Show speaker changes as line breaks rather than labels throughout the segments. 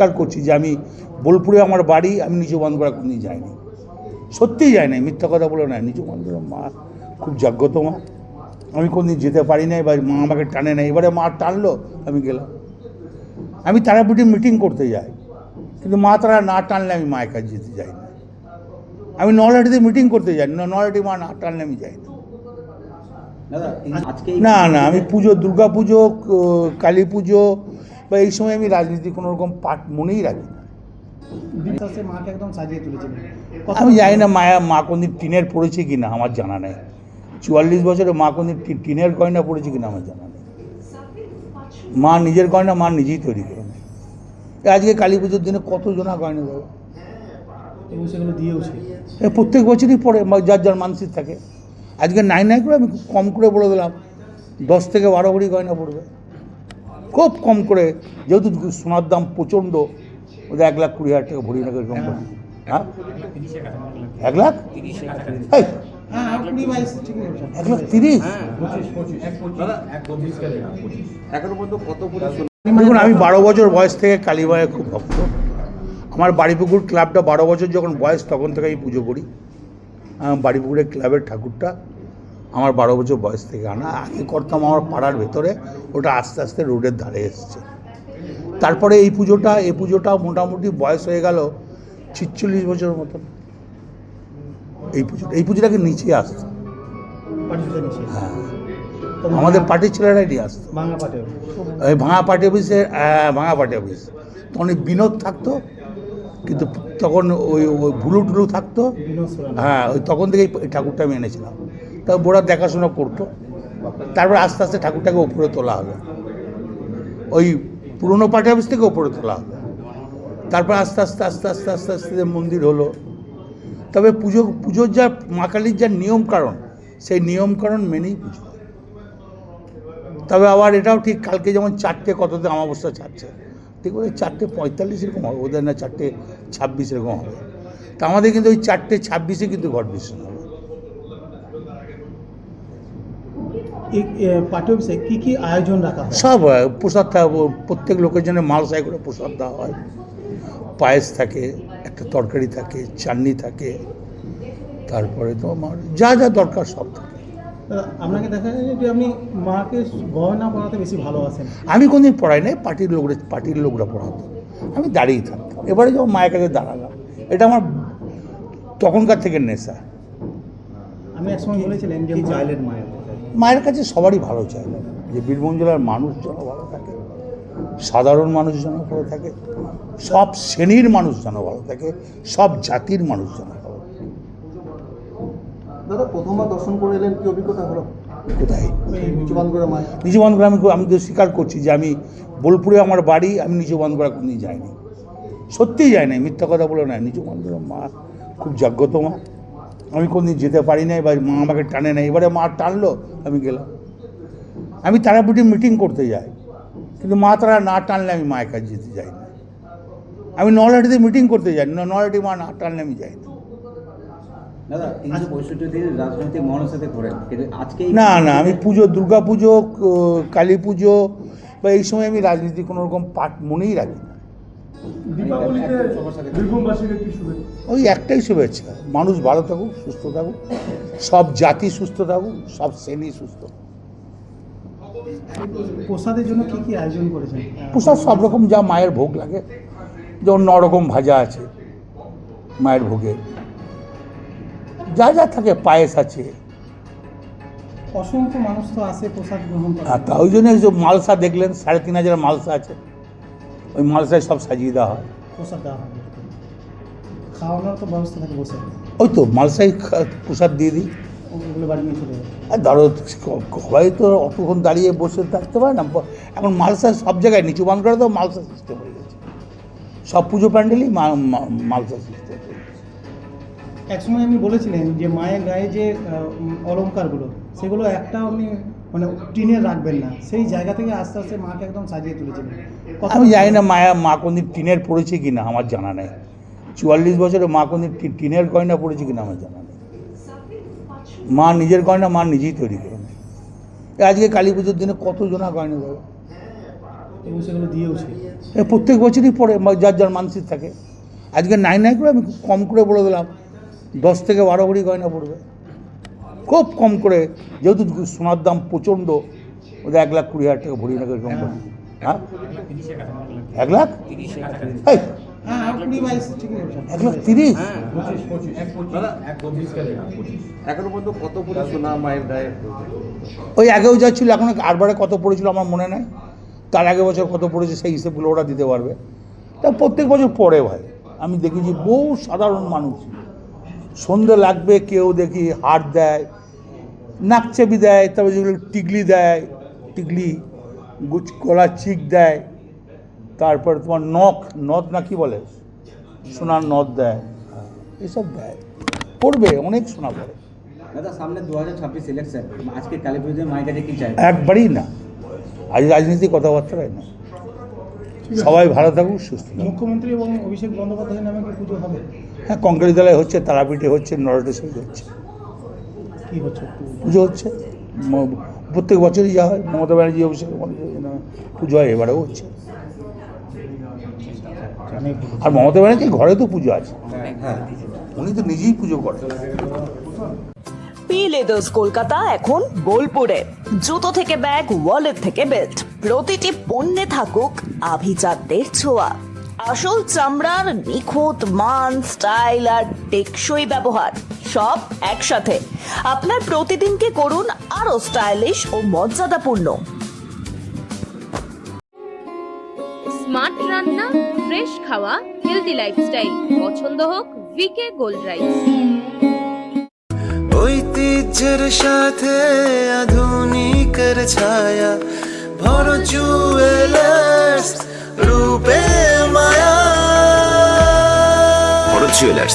স্বীকার করছি যে আমি বোলপুরে আমার বাড়ি আমি নিচু বান্ধবরা কোনদিন যাইনি। সত্যিই যাই নাই মিথ্যা কথা বলে নাই। নিচু বান্ধবরা মা খুব জাগ্রত মা। আমি কোনদিন যেতে পারি নাই বা মা আমাকে টানে নাই। এবারে মা টানলো আমি গেলাম। আমি তারাপীঠে মিটিং করতে যাই। কিন্তু মা তারা না টানলে আমি মায়ের কাছে যেতে যাই না। আমি নলহাটিতে মিটিং করতে যাই না নলহাটি মা না টানলে আমি যাই না। না না আমি পুজো দুর্গা পুজো কালী পুজো বা এই সময় আমি রাজনীতি কোনো রকম পাঠ মনেই রাখি না।
মাকে একদম সাজিয়ে তুলেছিলেন
আমি জানি না মায়া মা কোনদিন টিনের পড়েছে কি না আমার জানা নেই। চুয়াল্লিশ বছরে মা কোনদিন টিনের গয়না পড়েছে কি না আমার জানা নেই। মা নিজের গয়না মা নিজেই তৈরি করে নেয় আজকে কালী পুজোর দিনে কত জনা গয়না দেবে?
সেগুলো দিয়েওছে
প্রত্যেক বছরই পড়ে যার যার মানসিক থাকে। আজকে নাই নাই করে আমি খুব কম করে বলে দিলাম। দশ থেকে বারো ভরি গয়না পড়বে। খুব কম করে, যেহেতু সোনার দাম প্রচণ্ড, ওদের এক লাখ কুড়ি হাজার টাকা ভরি না। হ্যাঁ? এক লাখ? দেখুন, আমি বারো বছর বয়স থেকে কালীমায়ের খুব ভক্ত। আমার বাড়িপুকুর ক্লাবটা বারো বছর যখন বয়স, তখন থেকে আমি পুজো করি। বাড়িপুকুরের ক্লাবের ঠাকুরটা। আমার বারো বছর বয়স থেকে আনা। আগে করতাম আমার পাড়ার ভেতরে ওটা আস্তে আস্তে রোডের ধারে এসছে। তারপরে এই পুজোটা এই পুজোটা মোটামুটি বয়স হয়ে গেল ছিচল্লিশ বছর মতন। এই পুজো এই পুজোটাকে নিচে আসতো হ্যাঁ। আমাদের পার্টির ছেলেরাই নিয়ে আসতো। ওই ভাঙা পার্টি অফিসে আহ, ভাঙা পার্টি অফিস। তখন বিনোদ থাকতো কিন্তু তখন ওই ওই ভুলু টুলু থাকতো। হ্যাঁ ওই তখন থেকেই ঠাকুরটা আমি এনেছিলাম। তা বোরা দেখাশোনা করতো। তারপর আস্তে আস্তে ঠাকুরটাকে ওপরে তোলা হবে ওই পুরনো অফিস থেকে ওপরে তোলা হবে তারপর আস্তে আস্তে আস্তে আস্তে আস্তে আস্তে মন্দির হলো। তবে পুজো, পুজোর যা, মা কালীর যা নিয়ম কারণ, সেই নিয়ম কারণ মেনেই পুজো। তবে আবার এটাও ঠিক, কালকে যেমন চারটে কততে অমাবস্যা ছাড়ছে, ঠিক ওই চারটে পঁয়তাল্লিশ এরকম হবে ওদের না, চারটে ছাব্বিশ এরকম হবে। তা আমাদের কিন্তু ওই চারটে ছাব্বিশে কিন্তু ঘট বিসর্জন। হবে
এই পাঠ্য অফিসে কি কি আয়োজন রাখা হয়?
সব হয়। প্রসাদ প্রত্যেক লোকের জন্য মালসাই করে প্রসাদ দেওয়া হয়। পায়েস থাকে একটা তরকারি থাকে চাটনি থাকে তারপরে তোমার যা যা দরকার সব থাকে।
দাদা, আপনাকে দেখা যায় যে আপনি মাকে গয়না পড়াতে বেশি ভালোবাসেন।
আমি কোনদিন পড়াই নাই পার্টির লোকরা পার্টির লোকরা পড়াতো। আমি দাঁড়িয়ে থাকতাম। এবারে যখন মায়ের কাছে দাঁড়ালাম এটা আমার তখনকার থেকে নেশা।
আমি একসময় বলেছিলেন যে চাইলেন মায়ের?
মায়ের কাছে সবারই ভালো চাইলাম যে বীরভূম জেলার মানুষ যেন ভালো থাকে সাধারণ মানুষ যেন ভালো থাকে সব শ্রেণির মানুষ যেন ভালো থাকে সব জাতির মানুষ যেন ভালো থাকে।
দাদা প্রথমবার দর্শন করে এলেন কি অভিজ্ঞতা হলো?
কোথায়?
মায়
নিচু আমি তো স্বীকার করছি যে আমি বোলপুরে আমার বাড়ি আমি নিচু বান্ধবরা কোনদিন যাইনি। সত্যিই যাই নাই মিথ্যা কথা বলে নাই। বান্ধবরা মা খুব জাগ্রত মা। আমি কোনদিন যেতে পারি নাই বা মা আমাকে টানে নাই এবারে মা টানলো আমি গেলাম। আমি তারাপীঠে মিটিং করতে যাই কিন্তু মা তারা না টানলে আমি মায়ের কাছে যেতে যাই না। আমি নলহাটিতে মিটিং করতে যাই না নলহাটি মা না টানলে আমি যাই না। না না আমি পুজো দুর্গা পুজো কালী পুজো বা এই সময় আমি রাজনীতি কোনো রকম পাঠ মনেই রাখি ওই একটাই শুভেচ্ছা। মানুষ ভালো থাকুক সুস্থ থাকুক সব জাতি সুস্থ থাকুক সব শ্রেণি সুস্থ।
প্রসাদের জন্য কি কি আয়োজন করেছেন?
প্রসাদ সব রকম যা মায়ের ভোগ লাগে। যেমন ন রকম ভাজা আছে মায়ের ভোগে। যা যা থাকে পায়েস আছে।
অসংখ্য মানুষ তো আসে প্রসাদ গ্রহণ করে
তা ওই জন্য যে মালসা দেখলেন সাড়ে তিন হাজার মালসা আছে। ওই মালসায় সব সাজিয়ে দেওয়া হয়।
প্রসাদ দেওয়া হয় খাওয়ানোর তো ব্যবস্থা থাকে বসে।
ওই তো মালসাই প্রসাদ দিয়ে দিই। আর ধরো সবাই তো অতক্ষণ দাঁড়িয়ে বসে থাকতে পারে না এখন মালসা সব জায়গায় নিচু বান করে তো মালসা সিস্টেম হয়ে গেছে। সব পুজো প্যান্ডেলই মালসা সিস্টেম
একসময় আপনি বলেছিলেন যে মায়ের গায়ে যে অলংকারগুলো সেগুলো একটা আপনি মানে টিনে রাখবেন না। সেই জায়গা থেকে আস্তে আস্তে মাকে একদম সাজিয়ে তুলেছিলেন
আমি জানি না মায়া মা কোনদিন টিনের পড়েছে কি না আমার জানা নেই। চুয়াল্লিশ বছরে মা কোনদিন টিনের গয়না পড়েছে কি না আমার জানা নেই। মা নিজের গয়না মা নিজেই তৈরি করে আজকে কালী পুজোর দিনে কত জনা গয়না দেবে?
এবং সেগুলো দিয়েওছে
প্রত্যেক বছরই পড়ে যার যার মানসিক থাকে। আজকে নাই নাই করে আমি কম করে বলে দিলাম। দশ থেকে বারো ভরি গয়না পড়বে। খুব কম করে যেহেতু সোনার দাম প্রচণ্ড ওদের এক লাখ কুড়ি হাজার টাকা ভরি এরকম হ্যাঁ? এক লাখ?
হ্যাঁ
এক লাখ তিরিশ?
পুরো
ওই আগেও যা ছিল এখন আরবারে কত পড়েছিল আমার মনে নেই। তার আগে বছর কত পড়েছে সেই হিসেবগুলো ওরা দিতে পারবে। তা প্রত্যেক বছর পড়ে ভাই। আমি দেখেছি বহু সাধারণ মানুষ। সন্ধে লাগবে কেউ দেখি হার দেয় নাকচেপি দেয় তারপরে যেগুলো টিকলি দেয় টিকলি গুচ গলার চিক দেয় তারপর তোমার নখ নথ না কি বলে? সোনার নথ দেয়। এসব দেয়। পড়বে অনেক সোনা পড়ে।
দাদা সামনে দু হাজার ছাব্বিশ ইলেকশন আজকে কালী মায়ের কাছে কি চাই
একবারই না। আজ রাজনীতি কথাবার্তাই না। সবাই ভালো থাকুক সুস্থ
মুখ্যমন্ত্রী এবং অভিষেক বন্দ্যোপাধ্যায়ের নামে পুজো হবে?
হ্যাঁ কংগ্রেস দলে হচ্ছে তারাপীঠে হচ্ছে নরটেশ্বরী হচ্ছে।
কি হচ্ছে?
পুজো হচ্ছে। প্রত্যেক বছরই যা হয় মমতা ব্যানার্জি অভিষেক পুজো হয় এবারেও হচ্ছে। আর মমতা ব্যানার্জির ঘরে তো পুজো আছে। উনি তো নিজেই পুজো করেন।
পি লেদার্স কলকাতা এখন বোলপুরে। জুতো থেকে ব্যাগ ওয়ালেট থেকে বেল্ট প্রতিটি পণ্যে থাকুক আভিজাতদের ছোঁয়া। আসল চামড়ার নিখুঁত মান স্টাইল আর টেকসই ব্যবহার। সব একসাথে। আপনার প্রতিদিনকে করুন আরও স্টাইলিশ ও মর্যাদাপূর্ণ।
স্মার্ট রান্না ফ্রেশ খাওয়া হেলদি লাইফস্টাইল পছন্দ হোক ভিকে গোল্ড রাইস
ঐতিহ্যের সাথে আধুনিকের ছায়া ভর জুয়েলার্স রূপে মায়া।
ভরত জুয়েলার্স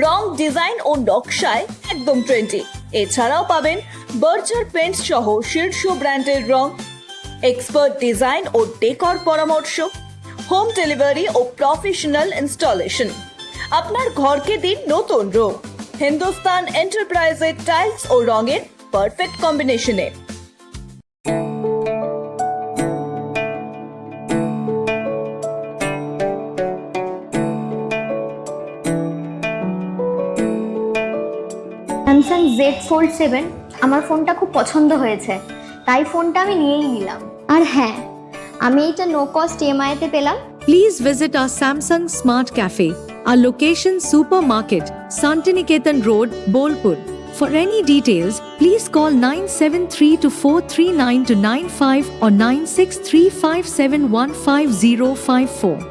রং ডিজাইন ও নকশায় একদম ট্রেন্ডি এছাড়াও পাবেন বার্জার পেন্টস সহ শীর্ষ ব্র্যান্ডের রং এক্সপার্ট ডিজাইন ও ডেকর পরামর্শ হোম ডেলিভারি ও প্রফেশনাল ইনস্টলেশন আপনার ঘরকে দিন নতুন রূপ হিন্দুস্তান এন্টারপ্রাইজের টাইলস ও রঙের পারফেক্ট কম্বিনেশনে
ফোল্ড সেভেন আমার ফোনটা খুব পছন্দ হয়েছে তাই ফোনটা আমি নিয়েই নিলাম আর হ্যাঁ আমি এটা নো কস্ট ইএমআইতে পেলাম
Please visit our Samsung Smart Cafe, our location supermarket, Santiniketan Road, Bolpur. For any details, please call 973 439 95 or 9635715054.